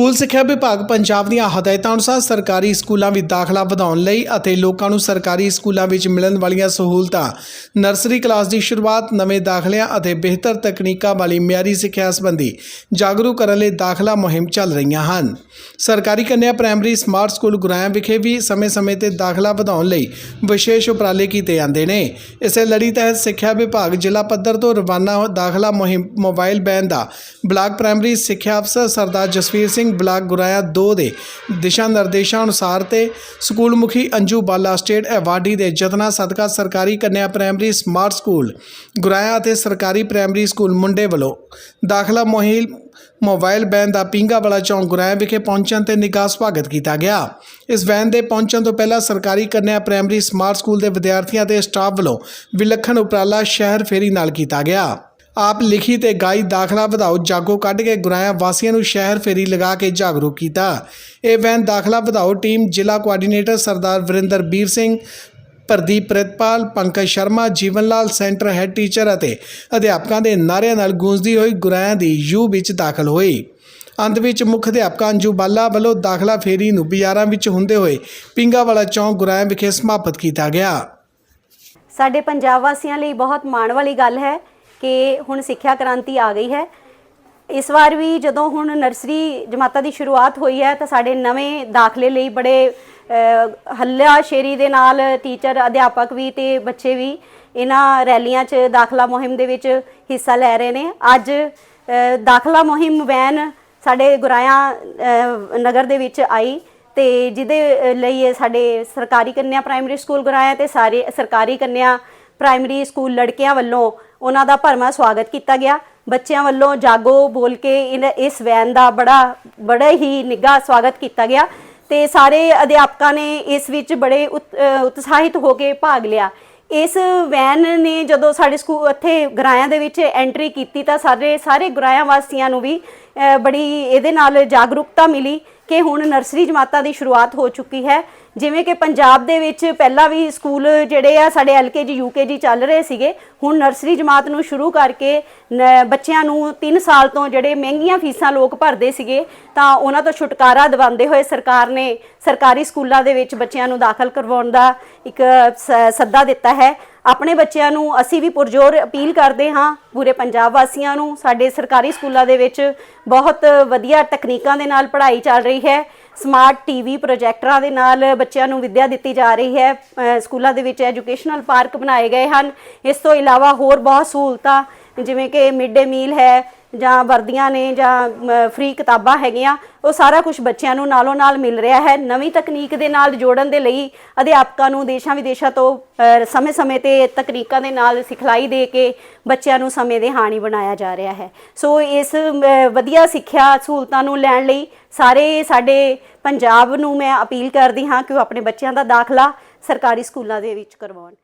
School ਸਿੱਖਿਆ ਵਿਭਾਗ ਪੰਜਾਬ ਦੀਆਂ ਹਦਾਇਤਾਂ ਅਨੁਸਾਰ ਸਰਕਾਰੀ ਸਕੂਲਾਂ ਵਿੱਚ ਦਾਖਲਾ ਵਧਾਉਣ ਲਈ ਅਤੇ ਲੋਕਾਂ ਨੂੰ ਸਰਕਾਰੀ ਸਕੂਲਾਂ ਵਿੱਚ ਮਿਲਣ ਵਾਲੀਆਂ ਸਹੂਲਤਾਂ, ਨਰਸਰੀ ਕਲਾਸ ਦੀ ਸ਼ੁਰੂਆਤ, ਨਵੇਂ ਦਾਖਲਿਆਂ ਅਤੇ ਬਿਹਤਰ ਤਕਨੀਕਾਂ ਵਾਲੀ ਮਿਆਰੀ ਸਿੱਖਿਆ ਸੰਬੰਧੀ ਜਾਗਰੂਕ ਕਰਨ ਲਈ ਦਾਖਲਾ ਮੁਹਿੰਮ ਚੱਲ ਰਹੀਆਂ ਹਨ। ਸਰਕਾਰੀ ਕੰਨਿਆ ਪ੍ਰਾਇਮਰੀ ਸਮਾਰਟ ਸਕੂਲ ਗੁਰਾਇਆ ਵਿਖੇ ਵੀ ਸਮੇਂ-ਸਮੇਂ ਤੇ ਦਾਖਲਾ ਵਧਾਉਣ ਲਈ ਵਿਸ਼ੇਸ਼ ਉਪਰਾਲੇ ਕੀਤੇ ਜਾਂਦੇ ਨੇ। ਇਸੇ ਲੜੀ ਤਹਿਤ ਸਿੱਖਿਆ ਵਿਭਾਗ ਜ਼ਿਲ੍ਹਾ ਪੱਧਰ ਤੋਂ ਰਵਾਨਾ ਦਾਖਲਾ ਮੁਹਿੰਮ ਮੋਬਾਈਲ ਬੈਨ ਦਾ ਬਲਾਕ ਪ੍ਰਾਇਮਰੀ ਸਿੱਖਿਆ ਅਫਸਰ ਸਰਦਾਰ ਜਸਵੀਰ ਸਿੰਘ ਬਲਾਕ ਗੁਰਾਇਆ 2 ਦੇ ਦਿਸ਼ਾ ਨਿਰਦੇਸ਼ਾਂ ਅਨੁਸਾਰ ਤੇ ਸਕੂਲ ਮੁਖੀ ਅੰਜੂ ਬਾਲਾ ਸਟੇਟ ਐਵਾਰਡੀ ਦੇ ਯਤਨਾਂ ਸਦਕਾ ਸਰਕਾਰੀ ਕੰਨਿਆ ਪ੍ਰਾਇਮਰੀ ਸਮਾਰਟ ਸਕੂਲ ਗੁਰਾਇਆ ਅਤੇ ਸਰਕਾਰੀ ਪ੍ਰਾਇਮਰੀ ਸਕੂਲ ਮੁੰਡੇ ਵੱਲੋਂ ਦਾਖਲਾ ਮੁਹਿੰਮ ਮੋਬਾਈਲ ਵੈਨ ਦਾ ਪਿੰਗਾ ਵਾਲਾ ਚੌਂਕ ਗੁਰਾਇਆ ਵਿਖੇ ਪਹੁੰਚਣ ਤੇ ਨਿੱਘਾ ਸਵਾਗਤ ਕੀਤਾ ਗਿਆ। ਇਸ ਵੈਨ ਦੇ ਪਹੁੰਚਣ ਤੋਂ ਪਹਿਲਾਂ ਸਰਕਾਰੀ ਕੰਨਿਆ ਪ੍ਰਾਇਮਰੀ ਸਮਾਰਟ ਸਕੂਲ ਦੇ ਵਿਦਿਆਰਥੀਆਂ ਤੇ ਸਟਾਫ ਵੱਲੋਂ ਵਿਲੱਖਣ ਉਪਰਾਲਾ ਸ਼ਹਿਰ ਫੇਰੀ ਨਾਲ ਕੀਤਾ ਗਿਆ। ਆਪ ਲਿਖੀ ਤੇ ਗਾਈ ਦਾਖਲਾ ਵਧਾਓ ਜਾਗੋ ਕੱਢ ਕੇ ਗੁਰਾਇਆ ਵਾਸੀਆਂ ਨੂੰ ਸ਼ਹਿਰ ਫੇਰੀ ਲਗਾ ਕੇ ਜਾਗਰੂਕ ਕੀਤਾ। ਇਹ ਵੈਨ ਦਾਖਲਾ ਵਧਾਓ ਟੀਮ ਜ਼ਿਲ੍ਹਾ ਕੋਆਰਡੀਨੇਟਰ ਸਰਦਾਰ Varinder Bir Singh, Pradeep Pritpal, Pankaj Sharma, Jeevan Lal centre head teacher ਅਤੇ ਅਧਿਆਪਕਾਂ ਦੇ ਨਾਅਰਿਆਂ ਨਾਲ ਗੂੰਜਦੀ ਹੋਈ ਗੁਰਾਇਆ ਦੀ ਯੂ ਵਿੱਚ ਦਾਖਲ ਹੋਈ। ਅੰਤ ਵਿੱਚ ਮੁੱਖ ਅਧਿਆਪਕ ਅੰਜੂ ਬਾਲਾ ਵੱਲੋਂ ਦਾਖਲਾ ਫੇਰੀ ਨੂੰ ਬਾਜ਼ਾਰਾਂ ਵਿੱਚ ਹੁੰਦੇ ਹੋਏ ਪਿੰਗਾ ਵਾਲਾ ਚੌਂਕ ਗੁਰਾਇਆ ਵਿਖੇ ਸਮਾਪਤ ਕੀਤਾ ਗਿਆ। ਸਾਡੇ ਪੰਜਾਬ ਵਾਸੀਆਂ ਲਈ ਬਹੁਤ ਮਾਣ ਵਾਲੀ ਗੱਲ ਹੈ ਕਿ ਹੁਣ ਸਿੱਖਿਆ ਕ੍ਰਾਂਤੀ ਆ ਗਈ ਹੈ। ਇਸ ਵਾਰ ਵੀ ਜਦੋਂ ਹੁਣ ਨਰਸਰੀ ਜਮਾਤਾਂ ਦੀ ਸ਼ੁਰੂਆਤ ਹੋਈ ਹੈ ਤਾਂ ਸਾਡੇ ਨਵੇਂ ਦਾਖਲੇ ਲਈ ਬੜੇ ਹੱਲਾ ਸ਼ੇਰੀ ਦੇ ਨਾਲ ਟੀਚਰ, ਅਧਿਆਪਕ ਵੀ ਤੇ ਬੱਚੇ ਵੀ ਇਹਨਾਂ ਰੈਲੀਆਂ 'ਚ ਦਾਖਲਾ ਮੁਹਿੰਮ ਦੇ ਵਿੱਚ ਹਿੱਸਾ ਲੈ ਰਹੇ ਨੇ। ਅੱਜ ਦਾਖਲਾ ਮੁਹਿੰਮ ਵੈਨ ਸਾਡੇ ਗੁਰਾਇਆ ਨਗਰ ਦੇ ਵਿੱਚ ਆਈ ਤੇ ਜਿਹਦੇ ਲਈ ਇਹ ਸਾਡੇ ਸਰਕਾਰੀ ਕੰਨਿਆ ਪ੍ਰਾਇਮਰੀ ਸਕੂਲ ਗੁਰਾਇਆ ਤੇ ਸਾਰੇ ਸਰਕਾਰੀ ਕੰਨਿਆ ਪ੍ਰਾਇਮਰੀ ਸਕੂਲ ਲੜਕਿਆਂ ਵੱਲੋਂ ਉਹਨਾਂ ਦਾ ਭਰਮਾ ਸਵਾਗਤ ਕੀਤਾ ਗਿਆ। ਬੱਚਿਆਂ ਵੱਲੋਂ ਜਾਗੋ ਬੋਲ ਕੇ ਇਨ- ਇਸ ਵੈਨ ਦਾ ਬੜਾ ਬੜਾ ਹੀ ਨਿੱਘਾ ਸਵਾਗਤ ਕੀਤਾ ਗਿਆ ਤੇ ਸਾਰੇ ਅਧਿਆਪਕਾਂ ਨੇ ਇਸ ਵਿੱਚ ਬੜੇ ਉਤ- ਉਤਸ਼ਾਹਿਤ ਹੋ ਕੇ ਭਾਗ ਲਿਆ। ਇਸ ਵੈਨ ਨੇ ਜਦੋਂ ਸਾਡੇ ਸਕੂਲ ਇੱਥੇ ਗਰਾਇਆਂ ਦੇ ਵਿੱਚ ਐਂਟਰੀ ਕੀਤੀ ਤਾਂ ਸਾਰੇ ਸਾਰੇ ਗਰਾਇਆਂ ਵਾਸੀਆਂ ਨੂੰ ਵੀ ਬੜੀ ਇਹਦੇ ਨਾਲ ਜਾਗਰੂਕਤਾ ਮਿਲੀ ਕਿ ਹੁਣ ਨਰਸਰੀ ਜਮਾਤਾਂ ਦੀ ਸ਼ੁਰੂਆਤ ਹੋ ਚੁੱਕੀ ਹੈ। ਜਿਵੇਂ ਕਿ ਪੰਜਾਬ ਦੇ ਵਿੱਚ ਪਹਿਲਾਂ ਵੀ ਸਕੂਲ ਜਿਹੜੇ ਆ ਸਾਡੇ ਐਲਕੇਜੀ ਯੂਕੇਜੀ ਚੱਲ ਰਹੇ ਸੀਗੇ। ਹੁਣ ਨਰਸਰੀ ਜਮਾਤ ਨੂੰ ਸ਼ੁਰੂ ਕਰਕੇ ਬੱਚਿਆਂ ਨੂੰ 3 ਸਾਲ ਤੋਂ ਜਿਹੜੇ ਮਹਿੰਗੀਆਂ ਫੀਸਾਂ ਲੋਕ ਭਰਦੇ ਸੀਗੇ, ਤਾਂ ਉਹਨਾਂ ਤੋਂ ਛੁਟਕਾਰਾ ਦਿਵਾਉਂਦੇ ਹੋਏ ਸਰਕਾਰ ਨੇ ਸਰਕਾਰੀ ਸਕੂਲਾਂ ਦੇ ਵਿੱਚ ਬੱਚਿਆਂ ਨੂੰ ਦਾਖਲ ਕਰਵਾਉਣ ਦਾ ਇੱਕ ਸ- ਸੱਦਾ ਦਿੱਤਾ ਹੈ। ਆਪਣੇ ਬੱਚਿਆਂ ਨੂੰ ਅਸੀਂ ਵੀ ਪੁਰਜੋਰ ਅਪੀਲ ਕਰਦੇ ਹਾਂ, ਪੂਰੇ ਪੰਜਾਬ ਵਾਸੀਆਂ ਨੂੰ, ਸਾਡੇ ਸਰਕਾਰੀ ਸਕੂਲਾਂ ਦੇ ਵਿੱਚ ਬਹੁਤ ਵਧੀਆ ਤਕਨੀਕਾਂ ਦੇ ਨਾਲ ਪੜ੍ਹਾਈ ਚੱਲ ਰਹੀ ਹੈ ਸਮਾਰਟ ਟੀਵੀ ਪ੍ਰੋਜੈਕਟਰਾਂ ਦੇ ਨਾਲ ਬੱਚਿਆਂ ਨੂੰ ਵਿੱਦਿਆ ਦਿੱਤੀ ਜਾ ਰਹੀ ਹੈ ਸਕੂਲਾਂ ਦੇ ਵਿੱਚ ਐਜੂਕੇਸ਼ਨਲ ਪਾਰਕ ਬਣਾਏ ਗਏ ਹਨ, ਇਸ ਤੋਂ ਇਲਾਵਾ ਹੋਰ ਬਹੁਤ ਸਹੂਲਤਾਂ ਜਿਵੇਂ ਕਿ ਮਿਡ ਡੇ ਮੀਲ ਹੈ ਜਾਂ ਵਰਦੀਆਂ ਨੇ ਜਾਂ ਫ੍ਰੀ ਕਿਤਾਬਾਂ ਹੈਗੀਆਂ, ਉਹ ਸਾਰਾ ਕੁਝ ਬੱਚਿਆਂ ਨੂੰ ਨਾਲੋਂ ਨਾਲ ਮਿਲ ਰਿਹਾ ਹੈ। ਨਵੀਂ ਤਕਨੀਕ ਦੇ ਨਾਲ ਜੋੜਨ ਦੇ ਲਈ ਅਧਿਆਪਕਾਂ ਨੂੰ ਦੇਸ਼ਾਂ ਵਿਦੇਸ਼ਾਂ ਤੋਂ ਸਮੇਂ-ਸਮੇਂ ਤੇ ਤਕਨੀਕਾਂ ਦੇ ਨਾਲ ਸਿਖਲਾਈ ਦੇ ਕੇ ਬੱਚਿਆਂ ਨੂੰ ਸਮੇਂ ਦੇ ਹਾਣੀ ਬਣਾਇਆ ਜਾ ਰਿਹਾ ਹੈ। ਸੋ ਇਸ ਵਧੀਆ ਸਿੱਖਿਆ ਸਹੂਲਤਾਂ ਨੂੰ ਲੈਣ ਲਈ ਸਾਰੇ ਸਾਡੇ ਪੰਜਾਬ ਨੂੰ ਮੈਂ ਅਪੀਲ ਕਰਦੀ ਹਾਂ ਕਿ ਉਹ ਆਪਣੇ ਬੱਚਿਆਂ ਦਾ ਦਾਖਲਾ ਸਰਕਾਰੀ ਸਕੂਲਾਂ ਦੇ ਵਿੱਚ ਕਰਵਾਉਣ।